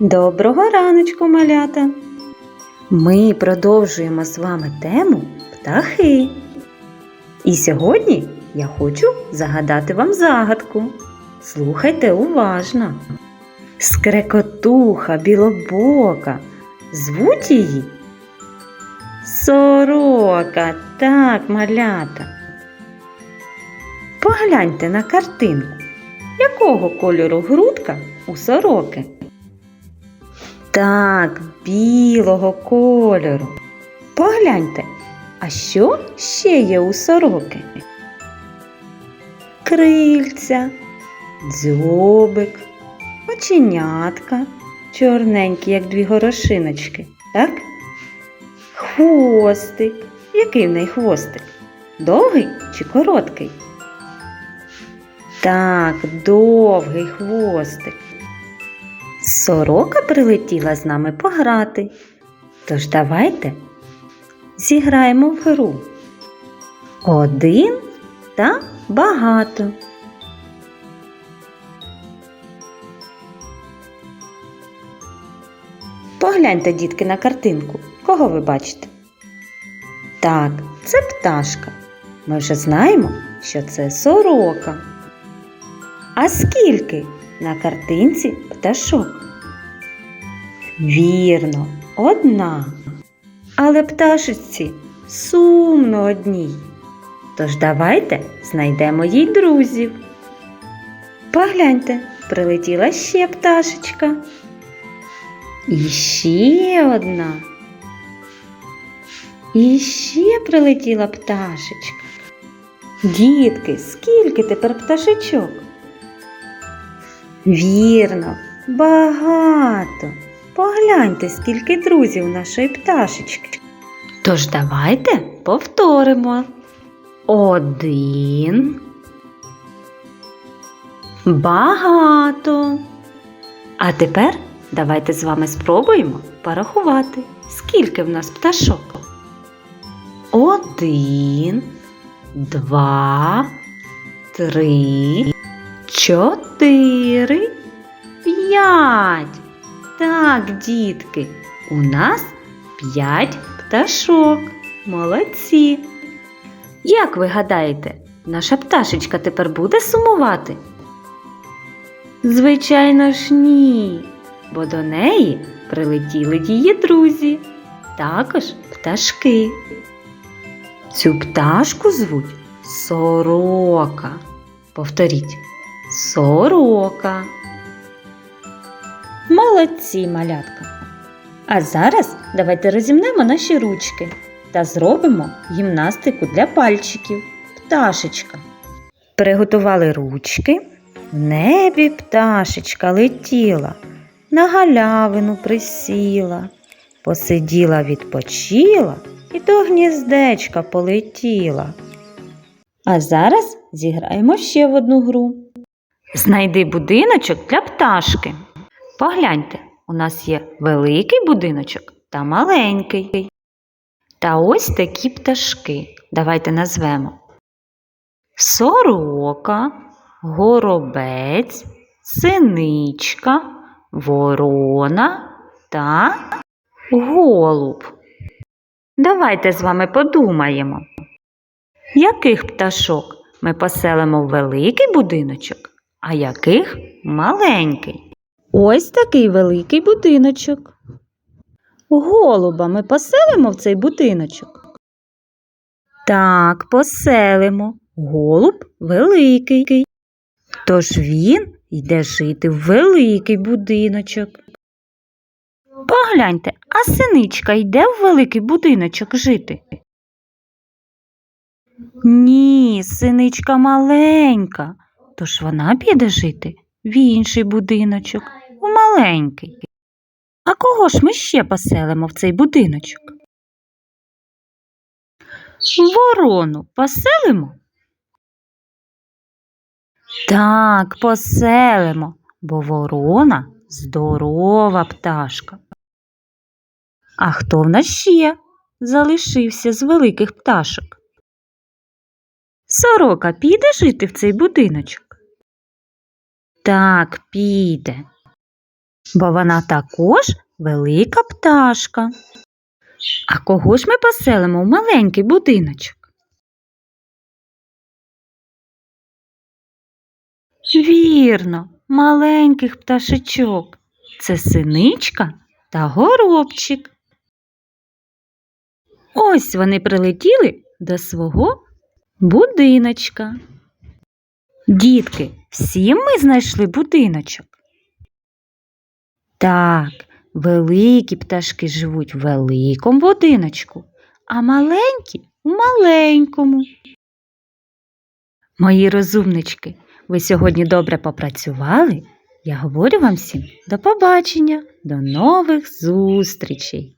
Доброго раночку, малята! Ми продовжуємо з вами тему птахи. І сьогодні я хочу загадати вам загадку. Слухайте уважно. Скрекотуха білобока. Звуть її Сорока, так, малята. Погляньте на картинку. Якого кольору грудка у сороки? Так, білого кольору. Погляньте, а що ще є у сороки? Крильця, дзьобик, оченятка, чорненькі, як дві горошиночки, так? Хвостик. Який в неї хвостик? Довгий чи короткий? Так, довгий хвостик. Сорока прилетіла з нами пограти. Тож давайте зіграємо в гру. Один та багато. Погляньте, дітки, на картинку. Кого ви бачите? Так, це пташка. Ми вже знаємо, що це сорока. А скільки на картинці пташок? Вірно, одна. Але пташечці сумно одній. Тож давайте знайдемо їй друзів. Погляньте, прилетіла ще пташечка. І ще одна. І ще прилетіла пташечка. Дітки, скільки тепер пташечок? Вірно, багато. Погляньте, скільки друзів у нашої пташечки. Тож давайте повторимо. Один. Багато. А тепер давайте з вами спробуємо порахувати, скільки в нас пташок. Один, два, три, чотири, п'ять. Так, дітки, у нас п'ять пташок. Молодці. Як ви гадаєте, наша пташечка тепер буде сумувати? Звичайно ж, ні, бо до неї прилетіли її друзі, також пташки. Цю пташку звуть сорока. Повторіть сорока. Молодці, малятка. А зараз давайте розімнемо наші ручки та зробимо гімнастику для пальчиків. Пташечка. Приготували ручки. В небі пташечка летіла, на галявину присіла, посиділа, відпочила і до гніздечка полетіла. А зараз зіграємо ще в одну гру. Знайди будиночок для пташки. Погляньте, у нас є великий будиночок та маленький. Та ось такі пташки. Давайте назвемо сорока, горобець, синичка, ворона та голуб. Давайте з вами подумаємо, яких пташок ми поселимо в великий будиночок, а яких маленький. Ось такий великий будиночок. Голуба ми поселимо в цей будиночок? Так, поселимо. Голуб великий. Тож він йде жити в великий будиночок. Погляньте, а синичка йде в великий будиночок жити. Ні, синичка маленька, тож вона піде жити в інший будиночок, маленький. А кого ж ми ще поселимо в цей будиночок? Ворону поселимо? Так, поселимо, бо ворона здорова пташка. А хто в нас ще залишився з великих пташок? Сорока піде жити в цей будиночок? Так, піде. Бо вона також велика пташка. А кого ж ми поселимо в маленький будиночок? Вірно, маленьких пташечок. Це синичка та горобчик. Ось вони прилетіли до свого будиночка. Дітки, всі ми знайшли будиночок. Так, великі пташки живуть в великому будиночку, а маленькі у маленькому. Мої розумнички, ви сьогодні добре попрацювали. Я говорю вам всім до побачення, до нових зустрічей.